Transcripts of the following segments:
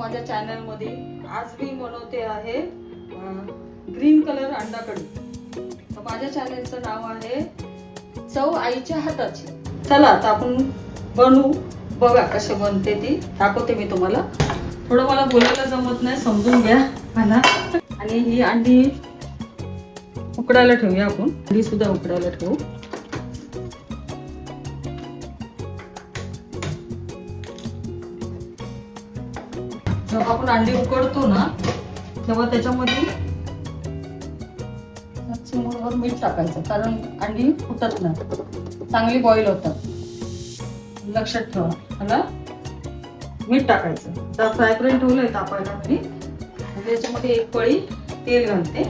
माझ्या चॅनलमध्ये आज मी बनवते आहे ग्रीन कलर अंडा कढी तर माझ्या चॅनलचं नाव आहे चव आईच्या हाताची. चला आता आपण बनवू. बघा कसे बनते ती. दाखवते मी तुम्हाला. थोडं मला बोलायला जमत नाही समजून घ्या मला. आणि ही अंडी उकडायला ठेवूया आपण. अंडी सुद्धा उकडायला ठेवू. जेव्हा आपण अंडी उकडतो ना तेव्हा त्याच्यामध्ये चिमूरवर मीठ टाकायचं कारण अंडी फुटत नाही. चांगली बॉईल होतात. लक्षात ठेवा. मला मीठ टाकायचं. तर फ्राय ठेवलंय तापायला मी त्याच्यामध्ये एक पळी तेल घालते.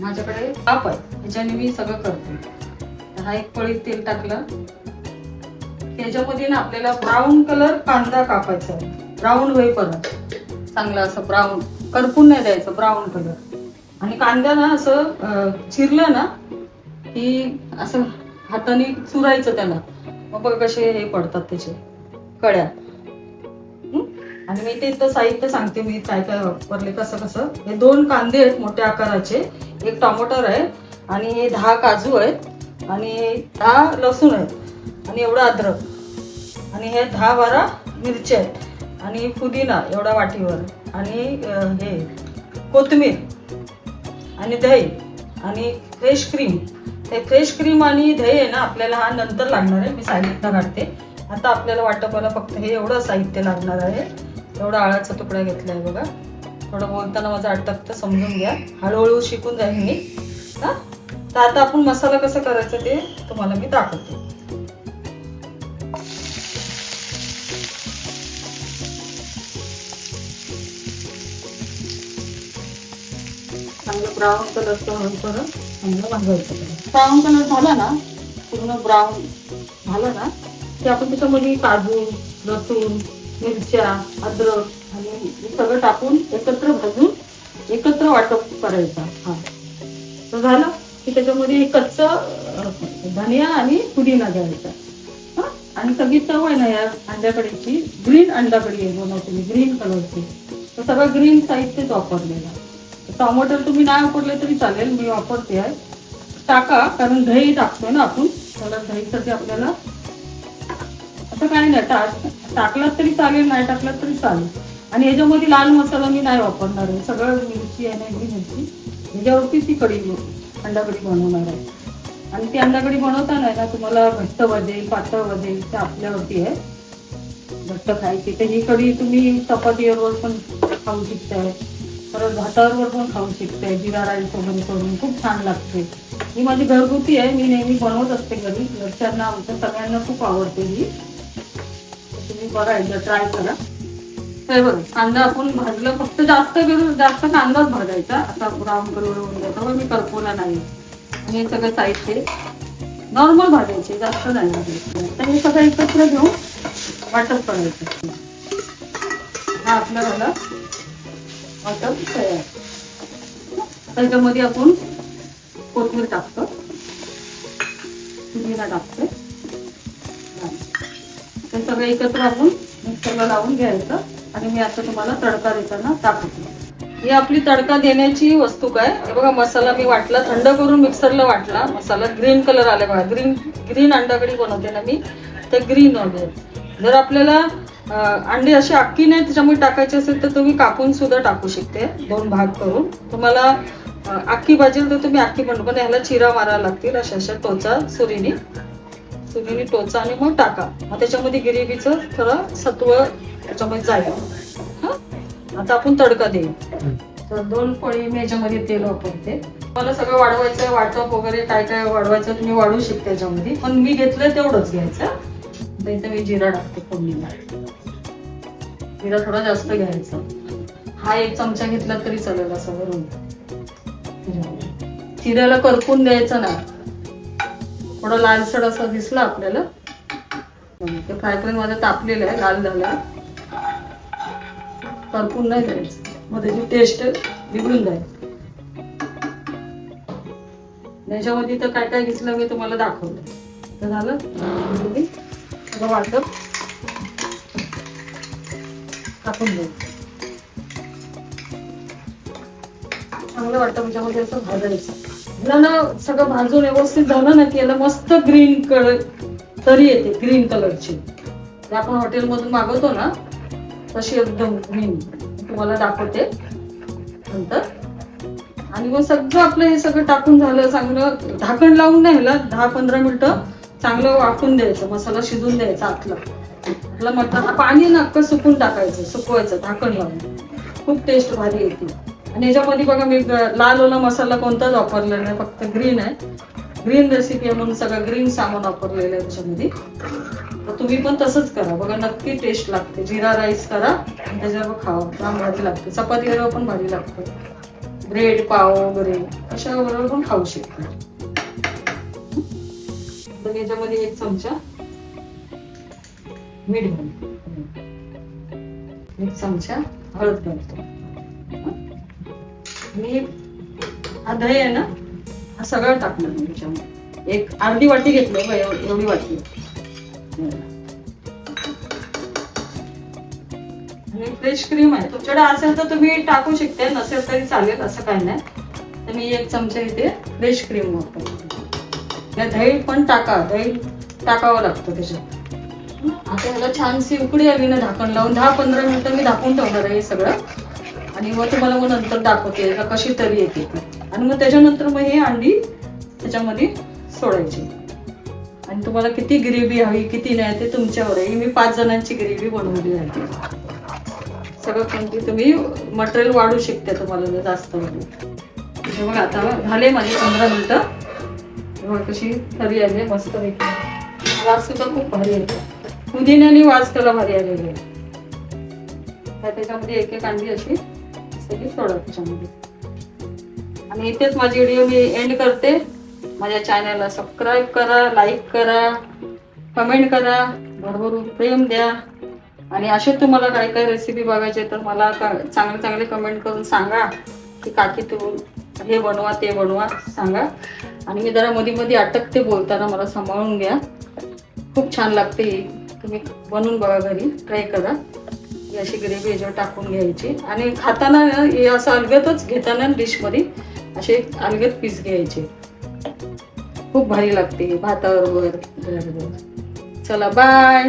माझ्याकडे ताप आहे. ह्याच्याने मी सगळं करते. हा एक पळी तेल टाकलं. त्याच्यामध्ये ना आपल्याला ब्राऊन कलर कांदा कापायचा. आहे ब्राऊन होईपर्यंत चांगला असं ब्राऊन करपून नाही द्यायचं ब्राऊन कलर आणि कांदा ना असं चिरलं ना की असं हाताने चुरायचं त्याला. मग बघ कसे हे पडतात त्याचे कड्या. आणि मी ते इथं साहित्य सांगते मी काय काय वापरले कसं कसं. हे दोन कांदे आहेत मोठ्या आकाराचे. एक टमाटर आहे आणि हे दहा काजू आहेत आणि दहा लसूण आहेत. आणि एवढं अद्रक. आणि हे दहा बारा मिरच्या आहेत. आणि पुदिना एवढा वाटीवर. आणि हे कोथिंबीर आणि दही. आणि फ्रेश क्रीम. ते फ्रेश क्रीम आणि दही आहे ना आपल्याला हा नंतर लागणार आहे. मी साहित्य काढते. आता आपल्याला वाटपाला फक्त हे एवढं साहित्य लागणार आहे. एवढा आळाचा तुकडा घेतला आहे बघा. थोडं बोलताना माझं अटकतं समजून घ्या. हळूहळू शिकून जाईल मी. हा? तर आता आपण मसाला कसा करायचं ते तुम्हाला मी दाखवते. ब्राऊन कलरचं होईपर्यंत चांगलं भाजायचं ब्राऊन कलर झाला ना पूर्ण ब्राऊन झालं ना की आपण त्याच्यामध्ये काजू लसूण मिरच्या अद्रक आणि हे सगळं टाकून एकत्र भाजून एकत्र वाटप करायचा. हा. तर झालं की त्याच्यामध्ये कच्च धनिया आणि पुदिना घ्यायचा. आणि सगळी चव आहे ना या अंड्याकडीची. ग्रीन अंडाकडी आहे बनवते ग्रीन कलरची. तर सगळं ग्रीन साहित्यच वापरलेला. टोमॅटो तुम्ही नाही वापरले तरी चालेल मी वापरते आहे. टाका कारण दही टाकतोय ना आपण त्याला दहीसाठी आपल्याला असं काही नाही टाक टाकलात तरी चालेल नाही टाकलात तरी चालेल. आणि याच्यामध्ये लाल मसाला मी नाही वापरणार आहे. सगळं मिरची आहे ना हिरवी मिरची. ह्याच्यावरतीच ती कढी अंडा कढी बनवणार आहे. आणि ती अंडा कढी बनवताना ना तुम्हाला घट्ट वाजेल पातळ वाजेल ते आपल्यावरती आहे. घट्ट खायची. तर ही कढी तुम्ही चपातीवर पण खाऊ शकताय. परत भातावर पण खाऊ शकते जिरा राईस वगैरे करून खूप छान लागते. ही माझी घरगुती आहे मी नेहमी बनवत असते घरी. घरच्यांना आमच्या सगळ्यांना खूप आवडते ही. तुम्ही बघा एकदा ट्राय करा. हे बघ कांदा आपण भाजलं फक्त जास्त करून जास्त कांदाच भाजायचा. असा ब्राऊन कलर होऊन जातो. मी करपोला नाही आणि हे सगळं साहित्य नॉर्मल भाजायचे जास्त नाही भाजायचे. तर हे सगळं एकत्र घेऊन वाटप करायचं. हा आपलं झालं. तयार त्याच्यामध्ये आपण कोथिंबीर टाकतो. पुदिना टाकतो. ते सगळं एकत्र आपण मिक्सरला लावून घ्यायचं. आणि मी आता तुम्हाला तडका देताना दाखवते. ही आपली तडका देण्याची वस्तू काय? हे बघा मसाला मी वाटला थंड करून मिक्सरला वाटला. मसाला ग्रीन कलर आला बघा. ग्रीन ग्रीन अंडाकडी बनवते ना मी. तर ग्रीन वगैरे जर आपल्याला अंडे अशी अक्की नाही त्याच्यामुळे टाकायचे असेल तर तुम्ही कापून सुद्धा टाकू शकते. दोन भाग करून. तुम्हाला अक्की पाहिजे तर तुम्ही अक्की बनवू पण ह्याला चिरा मारायला लागतील. अशा अशा टोचा सुरीने. सुरीने टोचा आणि मग टाका. मग त्याच्यामध्ये गिरेवीचं थोडं सत्व त्याच्यामध्ये जाईल. हं? आता आपण तडका देऊ. तर दोन पळी मी याच्यामध्ये तेल वापरते. मला सगळं वाढवायचं आहे वाटप वगैरे काय काय वाढवायचं तुम्ही वाढवू शकता याच्यामध्ये. पण मी घेतलं तेवढंच घ्यायचं. इथं मी जिरा टाकते फोडणीला. जिरा थोडा जास्त घ्यायचा. हा एक चमचा घेतला तरी चालेल असं वरून. जिऱ्याला करपून द्यायचं ना. थोडं लालसड असा दिसला आपल्याला. ते फ्राय पॅनमध्ये तापलेलं आहे लाल झालं करपून नाही द्यायचं. मग त्याची टेस्ट बिघडून जाईल. त्याच्यामध्ये तर काय काय घेतलं मी तुम्हाला दाखवलं तर झालं? सगळं वाटप टाकून द्यायचं चांगलं वाटतं त्याच्यामध्ये असं भाजायचं. झालं ना सगळं भाजून व्यवस्थित झालं ना की याला मस्त ग्रीन कलर तरी येते ग्रीन कलरची. आपण हॉटेलमधून मागवतो ना तशी एकदम ग्रीन तुम्हाला दाखवते नंतर. आणि मग सगळं आपलं हे सगळं टाकून झालं चांगलं झाकण लावून नाही ह्याला दहा पंधरा मिनिटं चांगलं वाटून द्यायचं मसाला शिजून द्यायचा आतला. आपलं मटण पाणी नक्क सुकून टाकायचं सुकवायचं झाकण लावून. खूप टेस्ट भारी येते आणि याच्यामध्ये बघा मी लाल ओला मसाला कोणताच वापरलेला नाही फक्त ग्रीन आहे. ग्रीन रेसिपी आहे म्हणून सगळं ग्रीन सामान वापरलेलं आहे त्याच्यामध्ये तर तुम्ही पण तसंच करा. बघा नक्की टेस्ट लागते. जिरा राईस करा आणि त्याच्यावर खावा. छान भारी लागते. चपाती पण भारी लागते. ब्रेड पाव वगैरे अशा बरोबर पण खाऊ शकता. तर याच्यामध्ये एक चमचा मीठ घालतो एक चमचा हळद घालतो. मी हा दही आहे ना हा सगळं टाकणार मी त्याच्यामध्ये. एक अर्धी वाटी घेतली एवढी वाटी. आणि फ्रेश क्रीम आहे. तुमच्याकडे असेल तर तुम्ही टाकू शकते नसेल तरी चालेल असं काही नाही. तर मी एक चमचा इथे फ्रेश क्रीम वापरतो. दही पण टाका दही टाकावं लागतं त्याच्यात. आता ह्याला छानशी उकडी आली ना झाकण लावून दहा पंधरा मिनिटं मी झाकून ठेवणार आहे हे सगळं. आणि मग तुम्हाला मग नंतर दाखवते का कशी तरी येते आणि मग त्याच्यानंतर मग हे अंडी त्याच्यामध्ये सोडायची. आणि तुम्हाला किती ग्रेव्ही हवी किती नाही ते तुमच्यावर आहे. मी पाच जणांची ग्रेव्ही बनवली आहे सगळं कोणती तुम्ही मटेरियल वाढू शकते तुम्हाला जास्त म्हणजे बघा आता झाले माझे पंधरा मिनटं. कशी तरी आली मस्त पैकी. वास सुद्धा खूप भारी येतो. पुदिन्याने वास त्याला भारी आलेली आहे. तर त्याच्यामध्ये एक एक अंडी अशी सगळी सोडा त्याच्यामध्ये. आणि इथेच माझी व्हिडिओ मी एंड करते. माझ्या चॅनलला सबस्क्राईब करा लाईक करा कमेंट करा. भरभरून प्रेम द्या. आणि असे तुम्हाला काय काय रेसिपी बघायचे तर मला का- चांगले चांगले कमेंट करून सांगा. की काकी तू हे बनवा ते बनवा सांगा. आणि मी जरा मध्ये मध्ये अटकते बोलताना मला सांभाळून घ्या. खूप छान लागते ही. तुम्ही बनवून बघा घरी ट्राय करा. ही अशी ग्रेव्ही याच्यावर टाकून घ्यायची. आणि खाताना हे असं अलगतच घेताना डिशमध्ये असे अलगत पीस घ्यायचे. खूप भारी लागते भाताबरोबर चला बाय